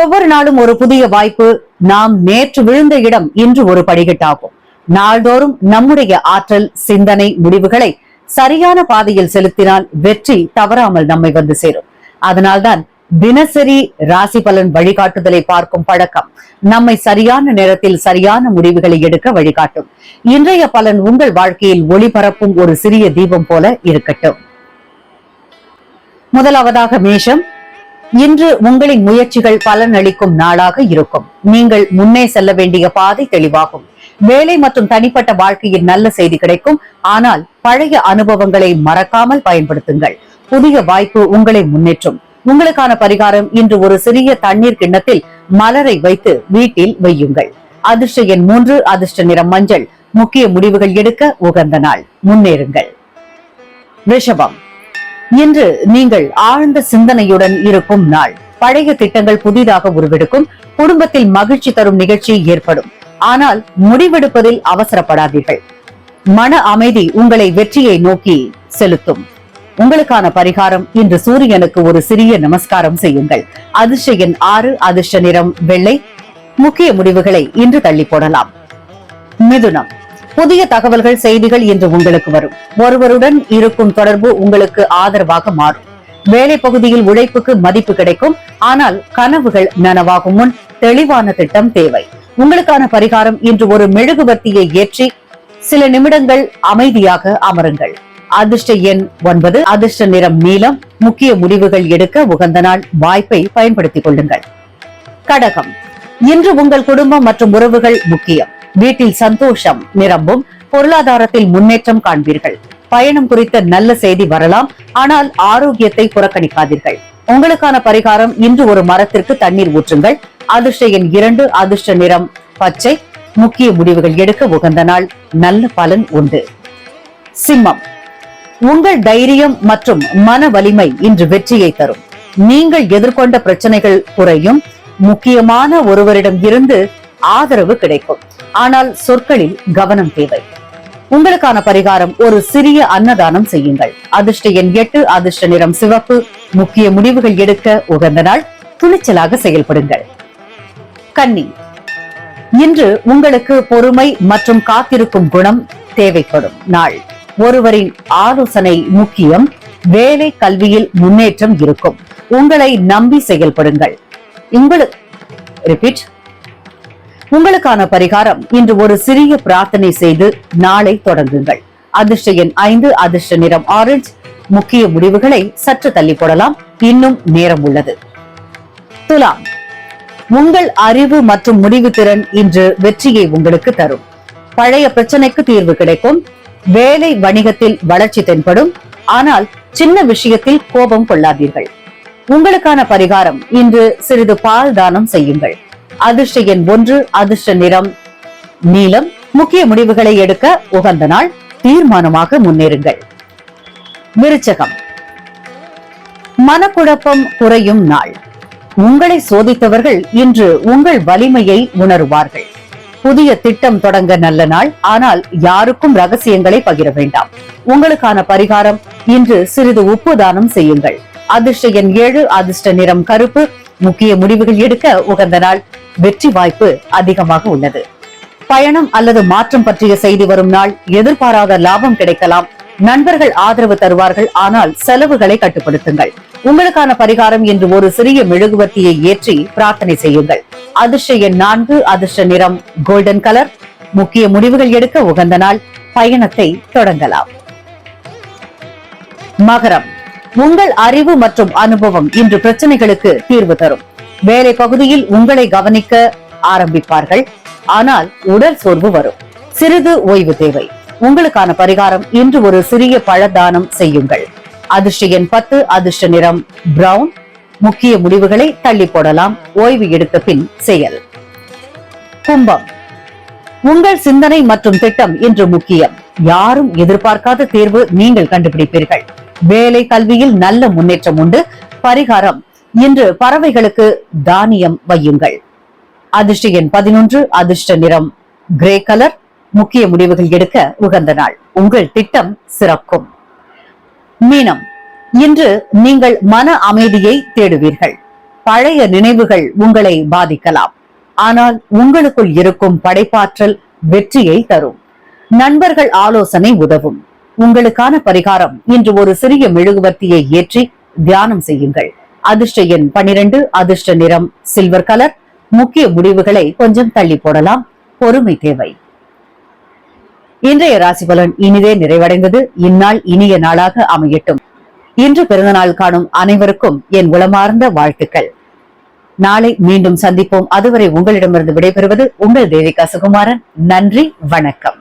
ஒவ்வொரு நாளும் ஒரு புதிய வாய்ப்பு. நாம் நேற்று விழுந்த இடம் இன்று ஒரு படிக்கட்டாகும். நாள்தோறும் நம்முடைய ஆற்றல் சிந்தனை முடிவுகளை சரியான பாதையில் செலுத்தினால் வெற்றி தவறாமல் நம்மை வந்து சேரும். அதனால்தான் தினசரி ராசி பலன் வழிகாட்டுதலை பார்க்கும் பழக்கம். நம்மை சரியான நேரத்தில் சரியான முடிவுகளை எடுக்க வழிகாட்டும். இன்றைய பலன் உங்கள் வாழ்க்கையில் ஒளிபரப்பும் ஒரு சிறிய தீபம் போல இருக்கட்டும். முதலாவதாக மேஷம். இன்று உங்களின் முயற்சிகள் பலனளிக்கும் நாளாக இருக்கும். நீங்கள் முன்னே செல்ல வேண்டிய பாதை தெளிவாகும். வேலை மற்றும் தனிப்பட்ட வாழ்க்கையில் நல்ல செய்தி கிடைக்கும். ஆனால் பழைய அனுபவங்களை மறக்காமல் பயன்படுத்துங்கள். புதிய வாய்ப்பு உங்களை முன்னேற்றும். உங்களுக்கான பரிகாரம் இன்று ஒரு சிறிய தண்ணீர் கிண்ணத்தில் மலரை வைத்து வீட்டில் வையுங்கள். அதிர்ஷ்ட எண் மூன்று அதிர்ஷ்ட நிறம் மஞ்சள். முக்கிய முடிவுகள் எடுக்க உகந்த நாள். முன்னேறுங்கள். ரிஷபம். இன்று நீங்கள் ஆழ்ந்த சிந்தனையுடன் இருக்கும் நாள். பழைய திட்டங்கள் புதிதாக உருவெடுக்கும் குடும்பத்தில் மகிழ்ச்சி தரும் நிகழ்ச்சி ஏற்படும். ஆனால் முடிவெடுப்பதில் அவசரப்படாதீர்கள். மன அமைதி உங்களை வெற்றியை நோக்கி செலுத்தும். உங்களுக்கான பரிகாரம் இன்று சூரியனுக்கு ஒரு சிறிய நமஸ்காரம் செய்யுங்கள். அதிர்ஷ்ட எண் ஆறு அதிர்ஷ்ட நிறம் வெள்ளை. முக்கிய முடிவுகளை இன்று தள்ளி போடலாம். மிதுனம். புதிய தகவல்கள் செய்திகள் இன்று உங்களுக்கு வரும். ஒருவருடன் இருக்கும் தொடர்பு உங்களுக்கு ஆதரவாக மாறும். வேலை பகுதியில் உழைப்புக்கு மதிப்பு கிடைக்கும். ஆனால் கனவுகள் நனவாகும் முன் தெளிவான திட்டம் தேவை. உங்களுக்கான பரிகாரம் இன்று ஒரு மெழுகுவர்த்தியை ஏற்றி சில நிமிடங்கள் அமைதியாக அமருங்கள். அதிர்ஷ்ட எண் ஒன்பது. அதிர்ஷ்ட நிறம் நீளம் முக்கிய முடிவுகள் எடுக்க உகந்த நாள் வாய்ப்பை பயன்படுத்திக் கொள்ளுங்கள். கடகம். இன்று உங்கள் குடும்பம் மற்றும் உறவுகள் முக்கியம். வீட்டில் சந்தோஷம் நிரம்பும். பொருளாதாரத்தில் முன்னேற்றம் காண்பீர்கள். பயணம் குறித்த நல்ல செய்தி வரலாம். ஆனால் ஆரோக்கியத்தை புறக்கணிக்காதீர்கள். உங்களுக்கான பரிகாரம் இன்று ஒரு மரத்திற்கு தண்ணீர் ஊற்றுங்கள். அதிர்ஷ்ட எண் இரண்டு அதிர்ஷ்ட நிறம் பச்சை. முக்கிய முடிவுகள் எடுக்க உகந்த நாள். நல்ல பலன் உண்டு. சிம்மம். உங்கள் தைரியம் மற்றும் மன வலிமை இன்று வெற்றியை தரும். நீங்கள் எதிர்கொண்ட பிரச்சனைகள் குறையும். முக்கியமான ஒருவரிடம் இருந்து ஆதரவு கிடைக்கும். ஆனால் சொற்களில் கவனம் தேவை. உங்களுக்கான பரிகாரம் ஒரு சிறிய அன்னதானம் செய்யுங்கள். அதிர்ஷ்ட எண் எட்டு அதிர்ஷ்ட நிறம் சிவப்பு. முக்கிய முடிவுகள் எடுக்க உகந்த நாள் துணிச்சலாக செயல்படுங்கள். கன்னி. இன்று உங்களுக்கு பொறுமை மற்றும் காத்திருக்கும் குணம் தேவைப்படும் நாள். ஒருவரின் ஆலோசனை முக்கியம் வேலை கல்வியில் முன்னேற்றம் இருக்கும். உங்களை நம்பி செயல்படுங்கள். உங்களுக்கு ரிப்பீட் உங்களுக்கான பரிகாரம் இன்று ஒரு சிறிய பிரார்த்தனை செய்து நாளை தொடங்குங்கள். அதிர்ஷ்ட எண் ஐந்து அதிர்ஷ்ட நிறம் ஆரஞ்சு. முக்கிய முடிவுகளை சற்று தள்ளி போடலாம். இன்னும் நேரம் உள்ளது. துலாம். உங்கள் அறிவு மற்றும் முடிவு திறன் இன்று வெற்றியை உங்களுக்கு தரும். பழைய பிரச்சனைக்கு தீர்வு கிடைக்கும். வேலை வணிகத்தில் வளர்ச்சி தென்படும். ஆனால் சின்ன விஷயத்தில் கோபம் கொள்ளாதீர்கள். உங்களுக்கான பரிகாரம் இன்று சிறிது பால் தானம் செய்யுங்கள். அதிர்ஷ்ட எண் ஒன்று அதிர்ஷ்ட நிறம் நீளம் முக்கிய முடிவுகளை எடுக்க உகந்த நாள். தீர்மானமாக முன்னேறுங்கள். விருச்சகம். மனக்குழப்பம் குறையும் நாள். உங்களை சோதித்தவர்கள் இன்று உங்கள் வலிமையை உணருவார்கள். புதிய திட்டம் தொடங்க நல்ல நாள். ஆனால் யாருக்கும் ரகசியங்களை பகிர வேண்டாம். உங்களுக்கான பரிகாரம் இன்று சிறிது உப்பு தானம் செய்யுங்கள். அதிர்ஷ்ட எண் ஏழு அதிர்ஷ்ட நிறம் கருப்பு. முக்கிய முடிவுகள் எடுக்க உகந்த நாள். வெற்றி வாய்ப்பு அதிகமாக உள்ளது. பயணம் அல்லது மாற்றம் பற்றிய செய்தி வரும் நாள் எதிர்பாராத லாபம் கிடைக்கலாம். நண்பர்கள் ஆதரவு தருவார்கள். ஆனால் செலவுகளை கட்டுப்படுத்துங்கள். உங்களுக்கான பரிகாரம் என்று ஒரு சிறிய மெழுகுவர்த்தியை ஏற்றி பிரார்த்தனை செய்யுங்கள். அதிர்ஷ்ட எண் நான்கு அதிர்ஷ்ட நிறம் கோல்டன் கலர். முக்கிய முடிவுகள் எடுக்க உகந்த நாள். பயணத்தை தொடங்கலாம். மகரம். உங்கள் அறிவு மற்றும் அனுபவம் இன்று பிரச்சனைகளுக்கு தீர்வு தரும். வேலை பகுதியில் உங்களை கவனிக்க ஆரம்பிப்பார்கள். ஆனால் உடல் சோர்வு வரும். சிறிது ஓய்வு தேவை. உங்களுக்கான பரிகாரம் இன்று ஒரு சிறிய பழதானம் செய்யுங்கள். அதிர்ஷ்ட எண் பத்து அதிர்ஷ்ட நிறம் பிரவுன் முக்கிய முடிவுகளை தள்ளி போடலாம். ஓய்வு எடுத்த பின் செயல். கும்பம். உங்கள் சிந்தனை மற்றும் திட்டம் இன்று முக்கியம். யாரும் எதிர்பார்க்காத தேர்வு நீங்கள் கண்டுபிடிப்பீர்கள். வேலை கல்வியில் நல்ல முன்னேற்றம் உண்டு. பரிகாரம் இன்று பறவைகளுக்கு தானியம் வையுங்கள். அதிர்ஷ்ட எண் பதினொன்று அதிர்ஷ்ட நிறம். கிரே கலர் முக்கிய முடிவுகள் எடுக்க உகந்த நாள். உங்கள் திட்டம் சிறக்கும். மீனம். இன்று நீங்கள் மன அமைதியை தேடுவீர்கள். பழைய நினைவுகள் உங்களை பாதிக்கலாம். ஆனால் உங்களுக்குள் இருக்கும் படைப்பாற்றல் வெற்றியை தரும். நண்பர்கள் ஆலோசனை உதவும். உங்களுக்கான பரிகாரம் இன்று ஒரு சிறிய மெழுகுவர்த்தியை ஏற்றி தியானம் செய்யுங்கள். அதிர்ஷ்ட எண் பனிரெண்டு அதிர்ஷ்ட நிறம் சில்வர் கலர் முக்கிய முடிவுகளை கொஞ்சம் தள்ளி போடலாம். பொறுமை தேவை. இன்றைய ராசி பலன் இனிதே நிறைவடைந்தது. இந்நாள் இனிய நாளாக அமையட்டும். இன்று பிறந்தநாள் காணும் அனைவருக்கும் என் உளமார்ந்த வாழ்த்துக்கள். நாளை மீண்டும் சந்திப்போம். அதுவரை உங்களிடமிருந்து விடைபெறுவது உங்கள் தேவிகா சுகுமாரன். நன்றி வணக்கம்.